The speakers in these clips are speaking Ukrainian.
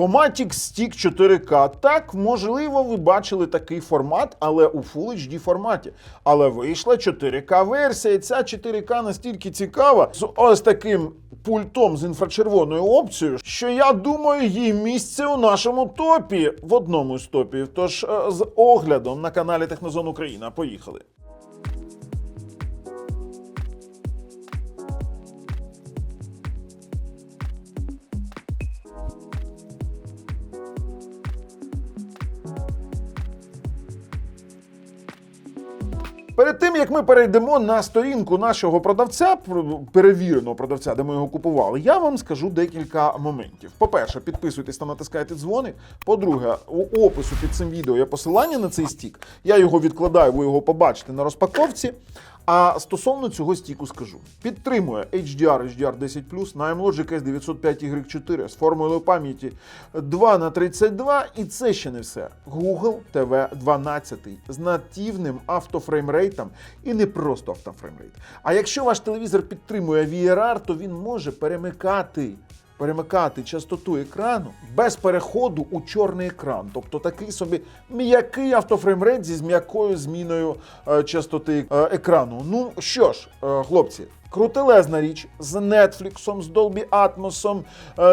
Homatic Stick 4K. Так, можливо, ви бачили такий формат, але у Full HD форматі. Але вийшла 4К версія. І ця 4К настільки цікава з ось таким пультом з інфрачервоною опцією, що я думаю, їй місце у нашому топі в одному з топів. Тож е, з оглядом на каналі Технозон Україна. Поїхали. Перед тим як ми перейдемо на сторінку нашого продавця, перевіреного продавця, де ми його купували, я вам скажу декілька моментів. По-перше, підписуйтесь та натискайте дзвони. По-друге, у опису під цим відео є посилання на цей стік. Я його відкладаю, ви його побачите на розпаковці. А стосовно цього стіку скажу: підтримує HDR HDR 10 на AMLogic S905Y4 з формулою пам'яті 2 на 32 і це ще не все. Google TV 12 з нативним автофреймрейтом і не просто автофреймрейт. А якщо ваш телевізор підтримує VRR, то він може перемикати перемикати частоту екрану без переходу у чорний екран. Тобто такий собі м'який автофреймрейт зі м'якою зміною е, частоти е, екрану. Ну що ж, е, хлопці. Крутелезна річ з Netflix, з Dolby Atmos,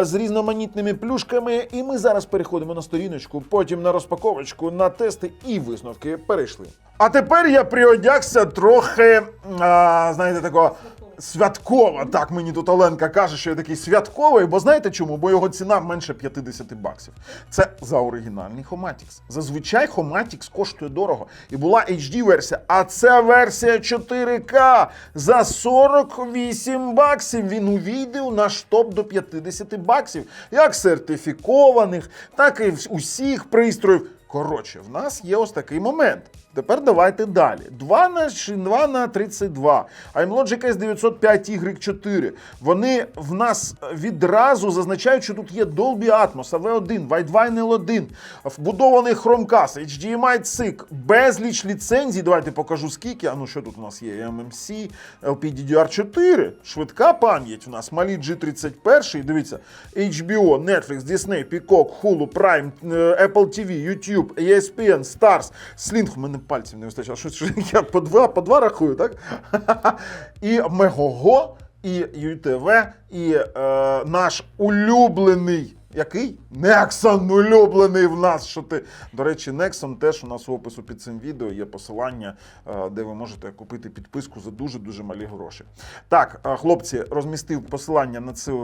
з різноманітними плюшками. І ми зараз переходимо на сторіночку, потім на розпаковочку, на тести і висновки перейшли. А тепер я приодягся трохи, а, знаєте, такого святково. Так мені тут Оленка каже, що я такий святковий, бо знаєте чому? Бо його ціна менше 50 баксів. Це за оригінальний Homatix. Зазвичай Homatix коштує дорого. І була HD-версія, а це версія 4К за 48 баксів. Він увійде у наш топ до 50 баксів, як сертифікованих, так і усіх пристроїв. Коротше, в нас є ось такий момент. Тепер давайте далі. 2 на, 2 на 32. iMlogic S905Y4. Вони в нас відразу зазначають, що тут є Dolby Atmos, AV1, Widevine L1, вбудований Chromecast, HDMI SIG, безліч ліцензій. Давайте покажу скільки. А ну що тут у нас є? MMC, LPDDR4, швидка пам'ять у нас, малі G31. Дивіться, HBO, Netflix, Disney, Peacock, Hulu, Prime, е, Apple TV, YouTube, ESPN, Stars, Sling. В мене пальців не вистачає. Що, що я по два, по два рахую, так? І Мегого, і ЮТВ, і е, наш улюблений. Який? Nexon улюблений в нас. Що ти? До речі, Nexon теж у нас у опису під цим відео є посилання, е, де ви можете купити підписку за дуже-дуже малі гроші. Так, е, хлопці, розмістив посилання на, цю,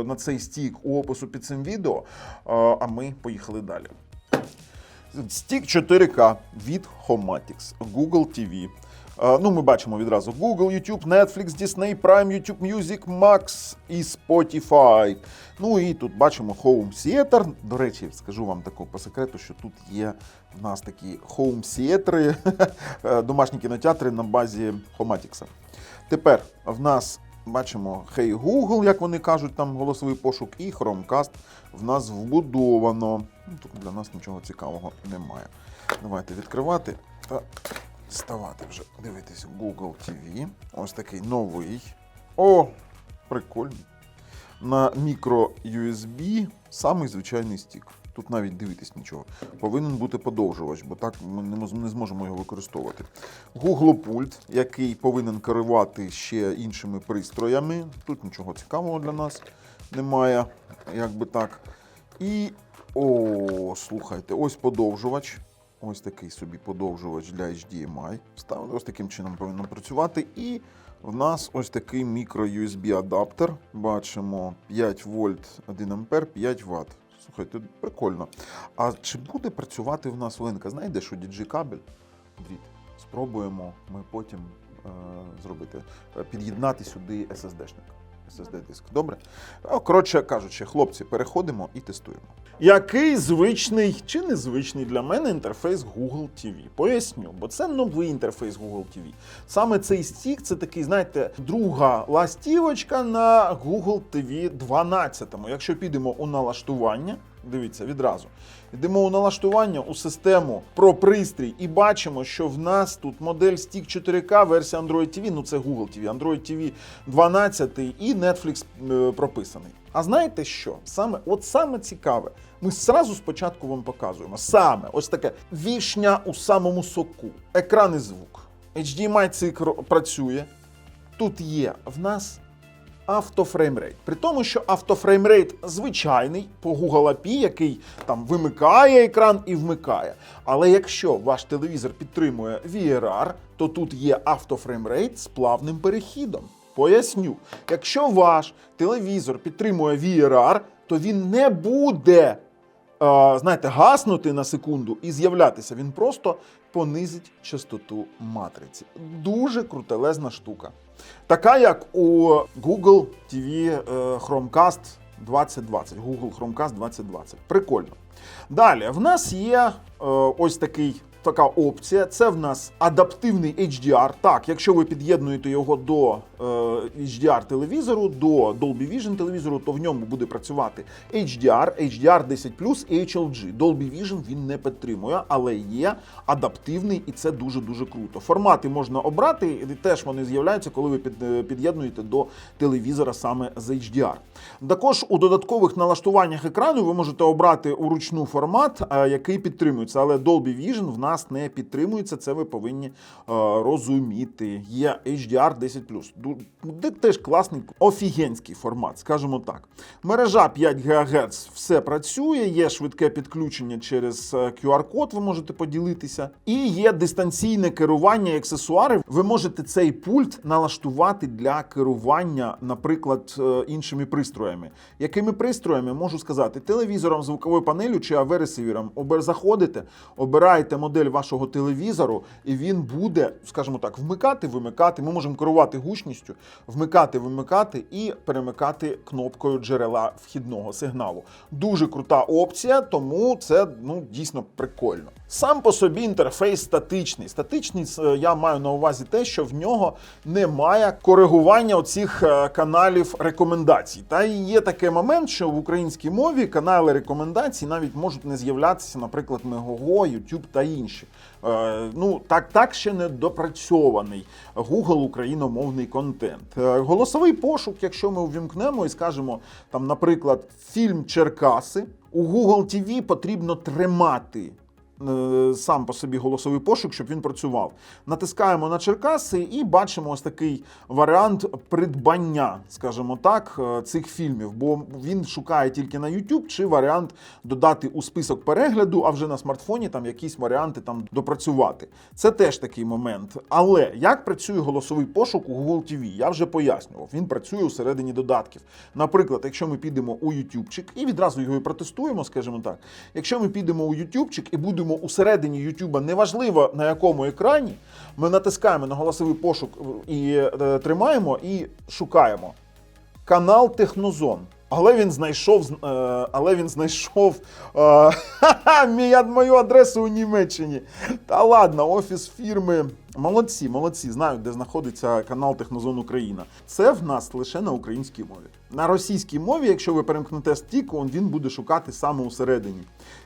е, на цей стік у опису під цим відео. А ми поїхали далі. Стік 4К від Homatix, Google TV. Е, Ну, ми бачимо відразу Google, YouTube, Netflix, Disney, Prime, YouTube Music, Max і Spotify. Ну і тут бачимо Home Theater. До речі, скажу вам таку по секрету, що тут є в нас такі Home Theater, е, домашні кінотеатри на базі Homatix. Тепер в нас бачимо Hey Google, як вони кажуть, там голосовий пошук, і Chromecast в нас вбудовано. Ну, Тут для нас нічого цікавого немає. Давайте відкривати та ставати вже. Дивитися Google TV. Ось такий новий. О, прикольний. На мікро USB самий звичайний стік. Тут навіть дивитись нічого. Повинен бути подовжувач, бо так ми не зможемо його використовувати. Google пульт, який повинен керувати ще іншими пристроями. Тут нічого цікавого для нас немає, як би так. І о, слухайте, ось подовжувач. Ось такий собі подовжувач для HDMI. Ставили ось таким чином повинно працювати. І в нас ось такий мікро-USB адаптер. Бачимо 5 вольт 1 ампер, 5 Вт. Слухайте, прикольно. А чи буде працювати в нас линка? Знаєте, що DG кабель? Дріт. Спробуємо ми потім е, зробити. Е, Під'єднати сюди SSD-шник. SSD-диск. Добре? Коротше кажучи, хлопці, переходимо і тестуємо. Який звичний чи незвичний для мене інтерфейс Google TV? Поясню, бо це новий інтерфейс Google TV. Саме цей стік це такий, знаєте, друга ластівочка на Google TV 12. Якщо підемо у налаштування, Дивіться, відразу. Йдемо у налаштування у систему про пристрій і бачимо, що в нас тут модель Stick 4K, версія Android TV, ну це Google TV, Android TV 12 і Netflix е, прописаний. А знаєте що? Саме, от саме цікаве, ми зразу спочатку вам показуємо. Саме ось таке вішня у самому соку. Екран і звук. HDMI цикл працює. Тут є в нас автофреймрейт. При тому, що автофреймрейт звичайний по Google API, який там вимикає екран і вмикає. Але якщо ваш телевізор підтримує VRR, то тут є автофреймрейт з плавним перехідом. Поясню, якщо ваш телевізор підтримує VRR, то він не буде знаєте, гаснути на секунду і з'являтися. Він просто понизить частоту матриці. Дуже крутелезна штука. Така, як у Google TV е, Chromecast 2020. Google Chromecast 2020. Прикольно. Далі, в нас є е, ось такий. Така опція, це в нас адаптивний HDR. Так, якщо ви під'єднуєте його до е, HDR телевізору, до Dolby Vision телевізору, то в ньому буде працювати HDR, HDR 10 і HLG. Dolby Vision він не підтримує, але є адаптивний, і це дуже дуже круто. Формати можна обрати, і теж вони з'являються, коли ви е, під'єднуєте до телевізора саме з HDR. Також у додаткових налаштуваннях екрану ви можете обрати уручну формат, е, який підтримується, але Dolby Vision в нас не підтримується. Це ви повинні е, розуміти. Є HDR 10 Ду- де теж класний офігенський формат, скажімо так. Мережа 5 ГГц все працює, є швидке підключення через е, QR-код, ви можете поділитися. І є дистанційне керування і аксесуари. Ви можете цей пульт налаштувати для керування, наприклад, е, іншими пристроями. Якими пристроями можу сказати? Телевізором, звуковою панелю чи. Обер заходите, обираєте модель вашого телевізору, і він буде, скажімо так, вмикати, вимикати. Ми можемо керувати гучністю, вмикати, вимикати і перемикати кнопкою джерела вхідного сигналу. Дуже крута опція, тому це ну дійсно прикольно. Сам по собі інтерфейс статичний. Статичний е, я маю на увазі те, що в нього немає коригування оцих е, каналів рекомендацій. Та і є такий момент, що в українській мові канали рекомендацій навіть можуть не з'являтися, наприклад, Мегого, YouTube та інші. Е, ну так, так ще не допрацьований Google україномовний контент. Е, голосовий пошук, якщо ми увімкнемо і скажемо, там, наприклад, фільм Черкаси, у Google TV потрібно тримати сам по собі голосовий пошук, щоб він працював. Натискаємо на Черкаси і бачимо ось такий варіант придбання, скажімо так, е, цих фільмів. Бо він шукає тільки на YouTube, чи варіант додати у список перегляду, а вже на смартфоні там якісь варіанти там допрацювати. Це теж такий момент. Але як працює голосовий пошук у Google TV? Я вже пояснював. Він працює усередині додатків. Наприклад, якщо ми підемо у YouTubeчик і відразу його і протестуємо, скажімо так. Якщо ми підемо у YouTubeчик і будемо усередині YouTube, неважливо на якому екрані, ми натискаємо на голосовий пошук і е, тримаємо і шукаємо канал Технозон. Але він знайшов, е, але він знайшов е, мою адресу у Німеччині. Та ладно, офіс фірми. Молодці, молодці, знають, де знаходиться канал Технозон Україна. Це в нас лише на українській мові. На російській мові, якщо ви перемкнете стік, він буде шукати саме усередині.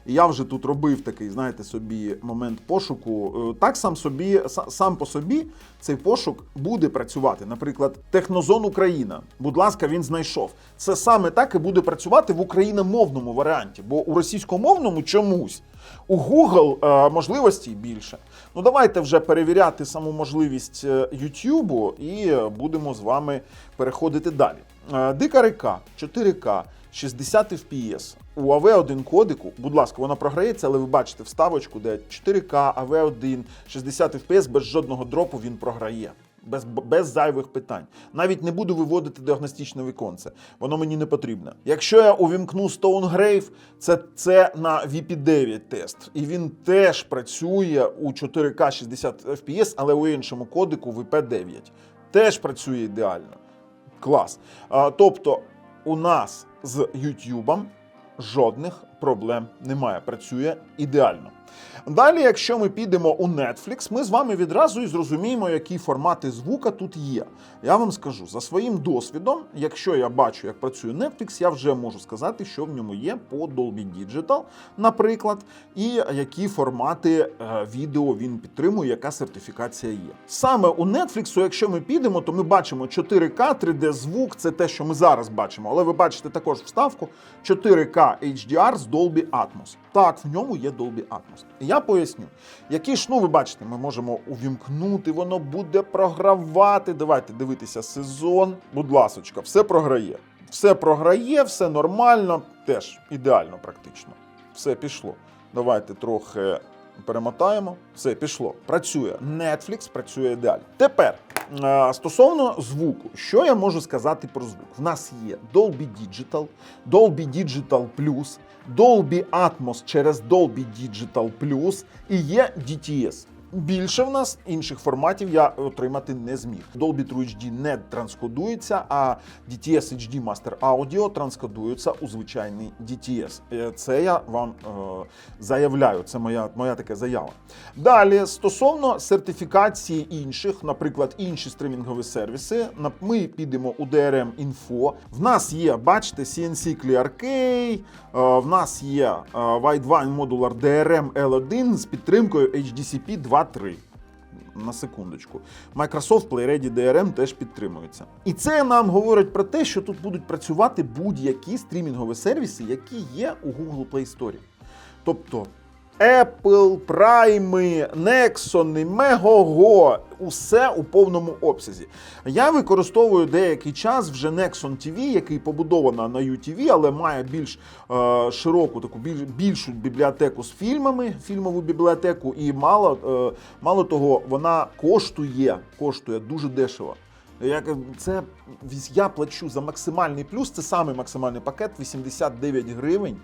І я вже тут робив такий, знаєте, собі момент пошуку. Е, Так сам собі, сам по собі цей пошук буде працювати. Наприклад, Технозон Україна. Будь ласка, він знайшов. Це саме так і буде працювати в україномовному варіанті, бо у російськомовному чомусь. У Google е, можливостей більше. Ну давайте вже перевіряти саму можливість е, YouTube і будемо з вами переходити далі. Е, Дика река 4К 60 FPS. У AV1 кодику, будь ласка, вона програється, але ви бачите вставочку, де 4К, AV1, 60 FPS без жодного дропу він програє. Без, без зайвих питань. Навіть не буду виводити діагностичне віконце. Воно мені не потрібно. Якщо я увімкну Stonegrave, це, це на VP9 тест. І він теж працює у 4К 60 FPS, але у іншому кодику VP9. Теж працює ідеально. Клас. Тобто, у нас з YouTube жодних проблем немає. Працює ідеально. Далі, якщо ми підемо у Netflix, ми з вами відразу і зрозуміємо, які формати звука тут є. Я вам скажу за своїм досвідом, якщо я бачу, як працює Netflix, я вже можу сказати, що в ньому є по Dolby Digital, наприклад, і які формати е, відео він підтримує, яка сертифікація є. Саме у Netflix, якщо ми підемо, то ми бачимо 4К, 3D звук, це те, що ми зараз бачимо. Але ви бачите також вставку 4К HDR з Dolby Atmos. Так, в ньому є Dolby Atmos. І Я поясню, які ж, ну ви бачите, ми можемо увімкнути, воно буде програвати. Давайте дивитися сезон. Будь ласочка, все програє. Все програє, все нормально, теж ідеально практично. Все пішло. Давайте трохи перемотаємо. Все пішло. Працює. Netflix працює ідеально. Тепер стосовно звуку, що я можу сказати про звук? В нас є Dolby Digital, Dolby Digital Plus, Dolby Atmos через Dolby Digital Plus і є DTS. Більше в нас інших форматів я отримати не зміг. Dolby True HD не транскодується, а DTS HD Master Audio транскодується у звичайний DTS. Е, Це я вам е, заявляю. Це моя, моя така заява. Далі, стосовно сертифікації інших, наприклад, інші стримінгові сервіси, ми підемо у DRM Info. В нас є, бачите, CNC Clear K, е, в нас є е, Widevine Modular DRM L1 з підтримкою HDCP 2.3. На секундочку. Microsoft PlayReady DRM теж підтримується. І це нам говорить про те, що тут будуть працювати будь-які стрімінгові сервіси, які є у Google Play Store. Тобто Apple, Prime, Nexon, Megogo, усе у повному обсязі. Я використовую деякий час вже Nexon TV, який побудовано на UTV, але має більш е, широку таку біль, більшу бібліотеку з фільмами, фільмову бібліотеку, і мало, е, мало того, вона коштує, коштує дуже дешево. Я, це я плачу за максимальний плюс. Це самий максимальний пакет 89 гривень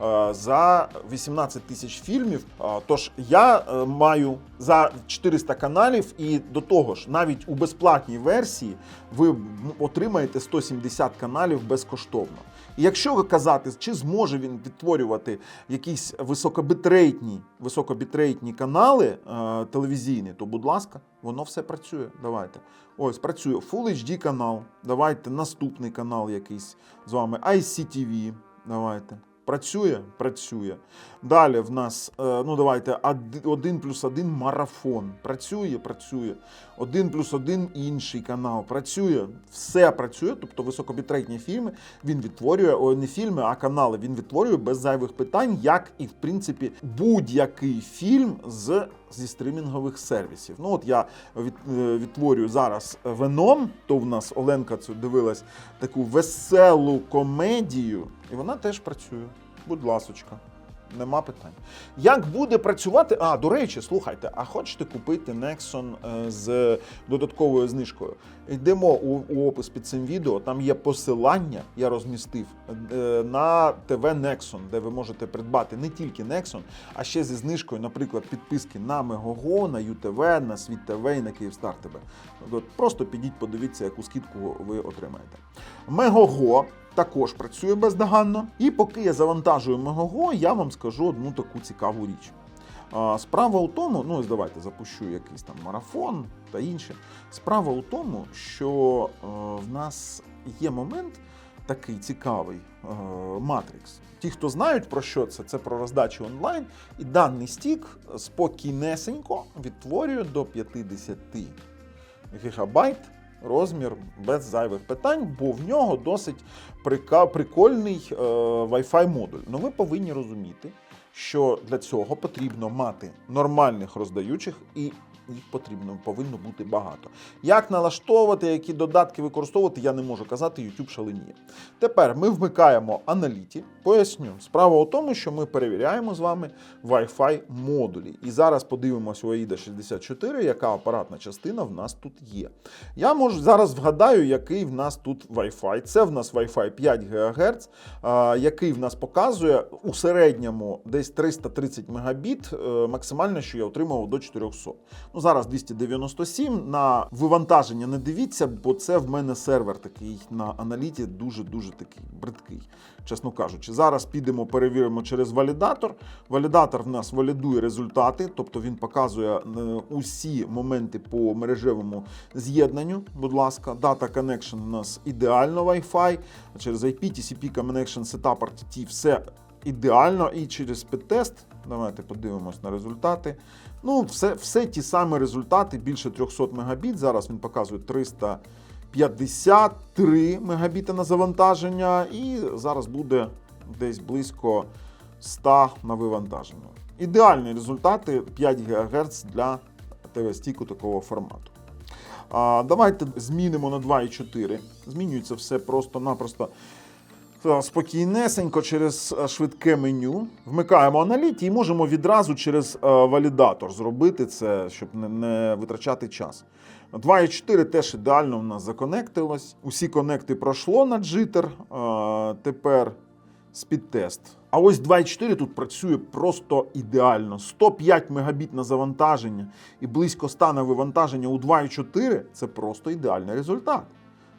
е, за 18 тисяч фільмів. Е, Тож я е, маю за 400 каналів, і до того ж, навіть у безплатній версії ви отримаєте 170 каналів безкоштовно. І якщо казати, чи зможе він відтворювати якісь високобітрейтні, високобітрейтні канали е, телевізійні, то будь ласка, воно все працює. Давайте. Ось працює Full HD канал. Давайте наступний канал якийсь з вами. ICTV. Давайте. Працює? Працює. Далі в нас, е, ну давайте, 1 плюс 1 марафон. Працює, працює. 1 плюс 1 інший канал. Працює. Все працює, тобто високобітрейтні фільми він відтворює, о, не фільми, а канали. Він відтворює без зайвих питань, як і в принципі будь-який фільм з. Зі стримінгових сервісів. Ну от я е, відтворюю зараз Веном, то в нас Оленка цю дивилась таку веселу комедію, і вона теж працює. Будь ласочка. Нема питань. Як буде працювати? А, до речі, слухайте, а хочете купити Nexon е, з додатковою знижкою? Йдемо у, у опис під цим відео. Там є посилання, я розмістив е, на ТВ Nexon, де ви можете придбати не тільки Nexon, а ще зі знижкою, наприклад, підписки на Мегого, на ЮТВ, на Світ ТВ і на Київстар ТВ. Просто підіть, подивіться, яку скидку ви отримаєте. Мегого також працює бездоганно. І поки я завантажую Мегого, я вам скажу одну таку цікаву річ. Справа у тому, ну ось давайте запущу якийсь там марафон та інше. Справа у тому, що е, в нас є момент такий цікавий е, Matrix. Ті, хто знають про що це, це про роздачу онлайн, і даний стік спокійнесенько відтворює до 50 гігабайт розмір без зайвих питань, бо в нього досить прикольний е, Wi-Fi модуль. Ну ви повинні розуміти, що для цього потрібно мати нормальних роздаючих і. Їх потрібно повинно бути багато. Як налаштовувати, які додатки використовувати, я не можу казати, YouTube шаленіє. Тепер ми вмикаємо аналіті. Поясню, справа у тому, що ми перевіряємо з вами Wi-Fi модулі. І зараз подивимося у AIDA 64, яка апаратна частина в нас тут є. Я можу зараз вгадаю, який в нас тут Wi-Fi. Це в нас Wi-Fi 5 ГГц, який в нас показує у середньому десь 330 Мбіт, е, максимально, що я отримав до 400. Ну, Ну, зараз 297. На вивантаження не дивіться, бо це в мене сервер такий на аналіті дуже-дуже такий бридкий, чесно кажучи. Зараз підемо, перевіримо через валідатор. Валідатор в нас валідує результати, тобто він показує е, усі моменти по мережевому з'єднанню. Будь ласка, Data Connection у нас ідеально Wi-Fi, через IP, TCP Connection, Setup RTT, все ідеально. І через підтест. Давайте подивимось на результати. Ну, все, все ті самі результати, більше 300 мегабіт. Зараз він показує 353 мегабіти на завантаження, і зараз буде десь близько 100 на вивантаження. Ідеальні результати 5 ГГц для ТВ-стіку такого формату. А, давайте змінимо на 2,4. Змінюється все просто-напросто спокійнесенько через е, швидке меню. Вмикаємо аналіті і можемо відразу через е, валідатор зробити це, щоб не, витрачати час. 2.4 теж ідеально у нас законектилось. Усі конекти пройшло на джитер. Е, тепер спідтест. А ось 2.4 тут працює просто ідеально. 105 мегабіт на завантаження і близько 100 на вивантаження у 2.4 це просто ідеальний результат.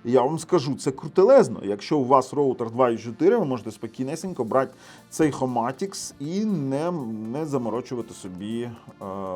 Я вам скажу, це крутелезно. Якщо у вас роутер 2.4, ви можете спокійнесенько брати цей Homatix і не, не заморочувати собі е,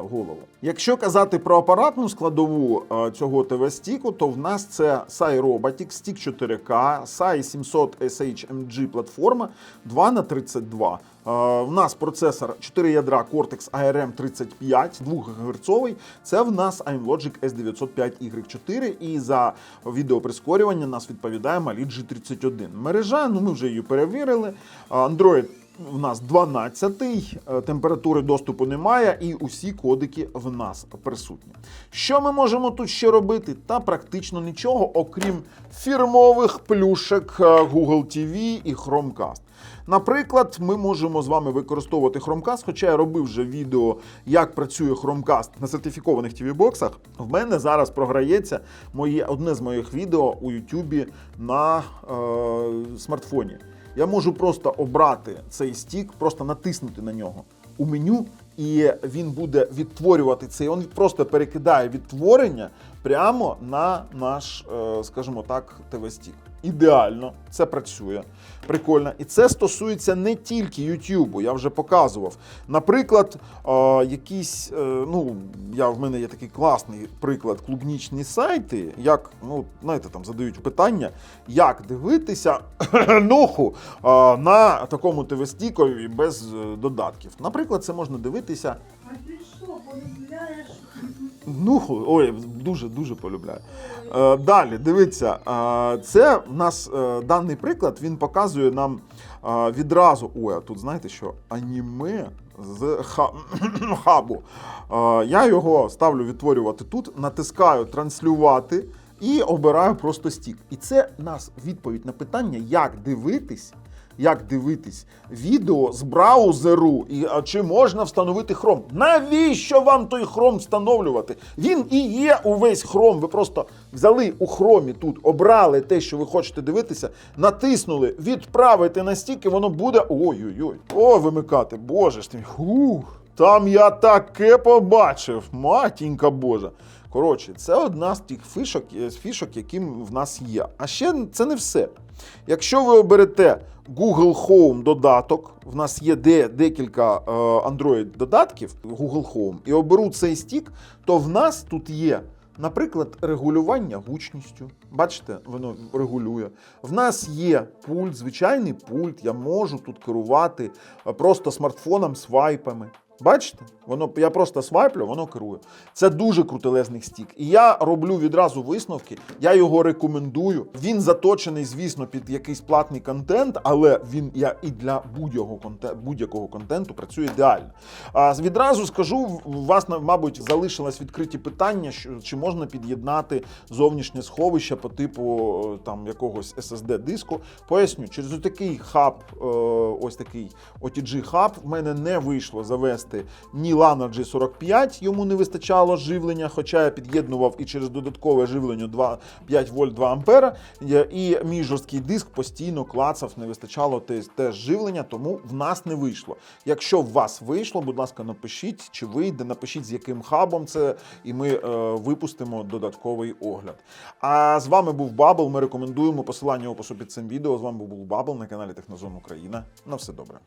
голову. Якщо казати про апаратну складову е, цього ТВ-стіку, то в нас це SAI Robotics, Stick 4K, SAI 700 SHMG платформа 2 на 32 Е, В нас процесор 4 ядра Cortex ARM 35, 2 ГГц. Це в нас iMlogic S905Y4. І за відеоприскорювання нас відповідає Mali G31. Мережа, ну ми вже її перевірили. Е, Android в нас 12, е, температури доступу немає, і усі кодики в нас присутні. Що ми можемо тут ще робити? Та практично нічого, окрім фірмових плюшек е, Google TV і Chromecast. Наприклад, ми можемо з вами використовувати Chromecast, хоча я робив вже відео, як працює Chromecast на сертифікованих TV-боксах. В мене зараз програється моє, одне з моїх відео у YouTube на е, смартфоні. Я можу просто обрати цей стік, просто натиснути на нього у меню, і він буде відтворювати цей. Він просто перекидає відтворення прямо на наш, е, скажімо так, ТВ-стік. Ідеально, це працює. Прикольно. І це стосується не тільки YouTube, я вже показував. Наприклад, е, якісь, е, ну, я, в мене є такий класний приклад, клубнічні сайти, як, ну, знаєте, там задають питання, як дивитися нуху е, на такому ТВ-стікові без е, додатків. Наприклад, це можна дивитися А ти що, полюбляєш? Нуху, ой, дуже дуже полюбляю. Е, далі, дивіться, е, це в нас е, даний приклад він показує нам е, відразу. Ой, а тут знаєте що? Аніме з ха- хабу. Е, я його ставлю відтворювати тут, натискаю транслювати і обираю просто стік. І це нас відповідь на питання, як дивитись. Як дивитись відео з браузеру, і чи можна встановити Chrome? Навіщо вам той Chrome встановлювати? Він і є увесь Chrome. Ви просто взяли у Chrome тут, обрали те, що ви хочете дивитися, натиснули, відправити на стік, і воно буде. Ой-ой-ой. О, вимикати. Боже ж ти. Ух, там я таке побачив. Матінька Божа. Коротше, це одна з тих фішок, е, фішок, які в нас є. А ще це не все. Якщо ви оберете Google Home додаток, в нас є де, декілька е, Android додатків Google Home, і оберу цей стік, то в нас тут є. Наприклад, регулювання гучністю. Бачите, воно регулює. В нас є пульт, звичайний пульт. Я можу тут керувати е, просто смартфоном свайпами. Бачите? Воно я просто свайплю, воно керує. Це дуже крутелезний стік. І я роблю відразу висновки. Я його рекомендую. Він заточений, звісно, під якийсь платний контент, але він я і для будь-якого контенту, будь-якого контенту працює ідеально. А відразу скажу, у вас мабуть залишилось відкриті питання, що чи можна під'єднати зовнішнє сховище по типу е, там якогось SSD диску. Поясню, через такий хаб, е, ось такий OTG хаб, в мене не вийшло завести завести ні Lano G45, йому не вистачало живлення, хоча я під'єднував і через додаткове живлення 2, 5 вольт 2 ампера. І мій жорсткий диск постійно клацав, не вистачало теж живлення, тому в нас не вийшло. Якщо в вас вийшло, будь ласка, напишіть, чи вийде, напишіть з яким хабом це, і ми е, випустимо додатковий огляд. А з вами був Бабл. Ми рекомендуємо посилання опису під цим відео. З вами був Бабл на каналі Технозон Україна. На все добре.